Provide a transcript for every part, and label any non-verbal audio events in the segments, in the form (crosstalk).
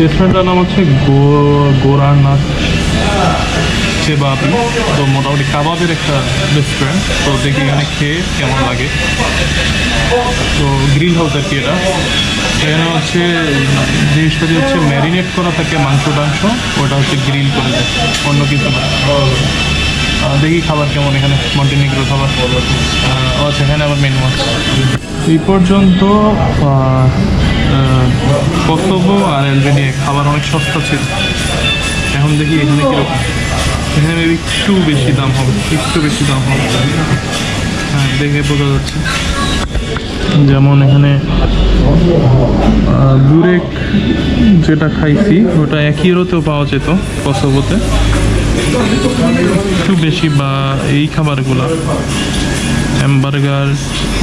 রেস্টুরেন্টটার নাম হচ্ছে গোরানাথ চেবাবি তো মোটামুটি কাবাবের একটা রেস্টুরেন্ট তো দেখি এখানে খেয়ে কেমন লাগে। তো গ্রিল হাউস আর কি এটা। এখানে হচ্ছে, জিনিসটা যে হচ্ছে ম্যারিনেট করা থাকে মাংস টাংস ওটা হচ্ছে গ্রিল করে দেয়। অন্য কিছু না। দেখি খাবার কেমন এখানে মন্টিনিগ্রো খাবার। ও আচ্ছা এখানে আবার মেনু আছে এই পর্যন্ত কর্তব্য আর এলবেনিয়া খাবার অনেক সস্তা ছিল। এখন দেখি এখানে কীরকম। এখানে maybe একটু বেশি দাম হবে, একটু বেশি দাম হবে। হ্যাঁ দেখে বোঝা যাচ্ছে। যেমন এখানে বুরেক যেটা খাইছি, ওটা এক ইউরোতেও পাওয়া যেত, কসোভোতে। একটু বেশি বা এই খাবারগুলো হ্যামবার্গার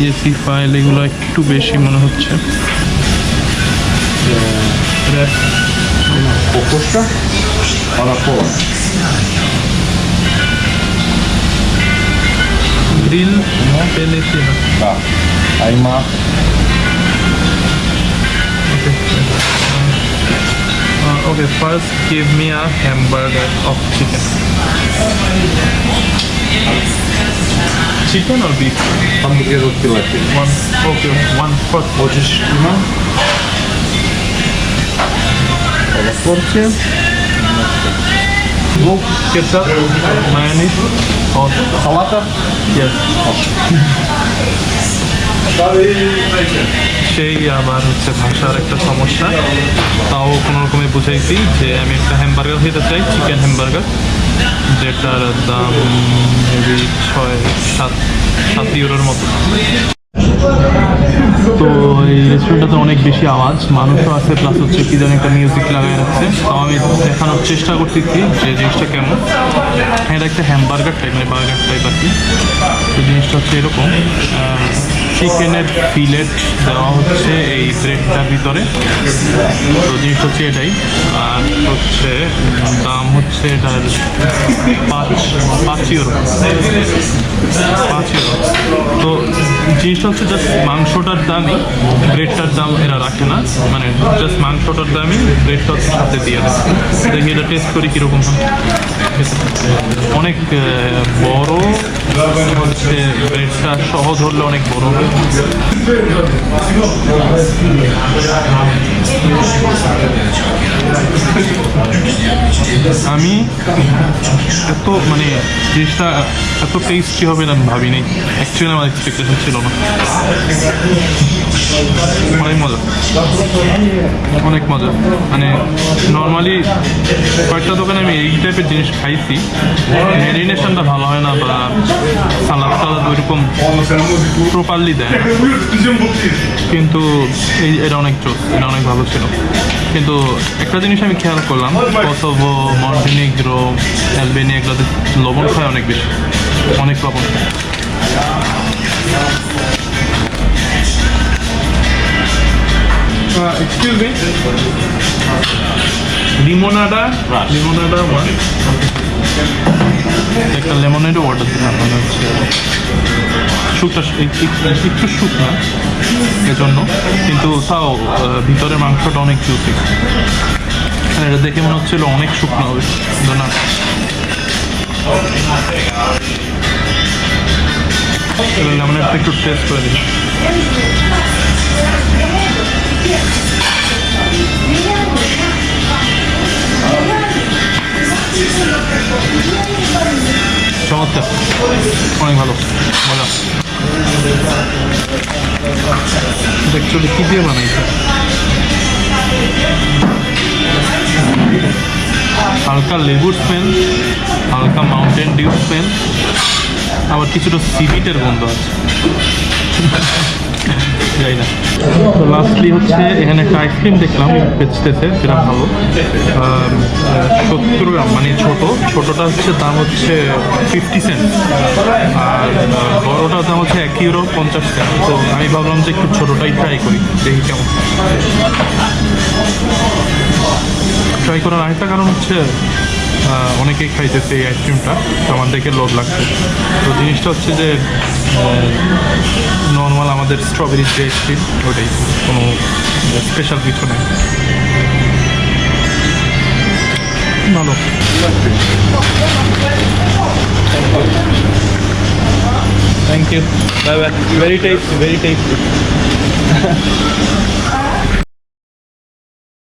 এসি ফাইল এগুলো একটু বেশি মনে হচ্ছে Grill pelletina. Da. Ai ma Okay, first give me a hamburger of chicken. Chicken or beef? Hamburger of tilapia. One, okay, one for Możesz, one. Teraz porcję. Bóg, ketchup, mayonnaise, or salata? Yes. (laughs) সেই আবার হচ্ছে ভাষার একটা সমস্যা। তাও কোনো রকমে বুঝাইছি যে আমি একটা হ্যামবার্গার খেতে চাই চিকেন হ্যামবার্গার যেটার দাম মেবি ছয়, সাত সাত ইউরোর মতো। তো এই রেস্টুরেন্টটাতে অনেক বেশি আওয়াজ, মানুষও আছে প্লাস হচ্ছে কি জানি একটা মিউজিক লাগাই রাখছে। তাও আমি দেখানোর চেষ্টা করতেছি যে জিনিসটা কেমন। এটা একটা হ্যামবার্গার টাইপ মানে বার্গার টাইপ আর কি। তো জিনিসটা হচ্ছে এরকম। চিকেনের ফিলেট দেওয়া হচ্ছে এই ব্রেডটার ভিতরে। তো জিনিস হচ্ছে এটাই। আর হচ্ছে, দাম হচ্ছে এটার পাঁচ পাঁচ ইউরো পাঁচ ইউরো তো জিনিসটা হচ্ছে জাস্ট মাংসটার দামই ব্রেডটার দাম এরা রাখে না। মানে জাস্ট মাংসটার দামই ব্রেডটা হচ্ছে সাথে দিয়ে দেয়। দেখি এটা টেস্ট করি কীরকম হয়। অনেক বড়, হচ্ছে ব্রেডটা সহ ধরলে অনেক বড় আমি এত মানে জিনিসটা এত টেস্টি হবে না ভাবিনি। অ্যাকচুয়ালি আমার এক্সপেকটেশন ছিল না। অনেক মজা। অনেক মজা। মানে নর্মালি কয়েকটা দোকানে আমি এই টাইপের জিনিস খাইছি। ম্যারিনেশনটা ভালো হয় না বা সালাদ টালাদ ওইরকম প্রপারলি দেয় কিন্তু এই এটা অনেক চোখ এটা অনেক ভালো ছিল। কিন্তু একটা জিনিস আমি খেয়াল করলাম, কসোভো, মন্টিনিগ্রো অ্যালবেনিয়া এগুলোতে লবণ খায় অনেক বেশি। অনেক লবণ খায়। এক্সকিউজ মি লিমোনাডা লিমোনাডা ওয়ান একটা লেমনেডও অর্ডার মানে হচ্ছে শুকটা একটু শুক না এজন্য। কিন্তু তাও আহ, ভিতরের মাংসটা অনেক জুসি এটা দেখে মনে হচ্ছিল অনেক শুকনো হবে। না লেমনেডটা একটু টেস্ট করে দিই চমৎকার। অনেক ভালো। মজা। অ্যাকচুয়ালি কী দিয়ে বানাইছে? হালকা লেবুর স্মেল, হালকা মাউন্টেন ডিউ স্মেল, আবার কিছুটা সিভিটের গন্ধ আছে। (laughs) যাই না। লাস্টলি হচ্ছে এখানে একটা আইসক্রিম দেখলাম, বেচতেছে, যেটা ভালো। সত্তর গ্রাম মানে ছোট। ছোটটা হচ্ছে দাম হচ্ছে ফিফটি সেন্ট আর বড়টার দাম হচ্ছে এক ইউরো পঞ্চাশ সেন্ট তো আমি ভাবলাম যে একটু ছোটোটাই ট্রাই করি, দেখি কেমন। ট্রাই করার আরেকটা কারণ হচ্ছে অনেকেই খাইতেছে এই আইসক্রিমটা তো আমার দেখে লোভ লাগছে। তো জিনিসটা হচ্ছে যে আমাদের স্ট্রবেরি যে আইসক্রিম ওটাই। কোনো স্পেশাল কিছু নেই। ভালো। Thank you bye bye very tasty very tasty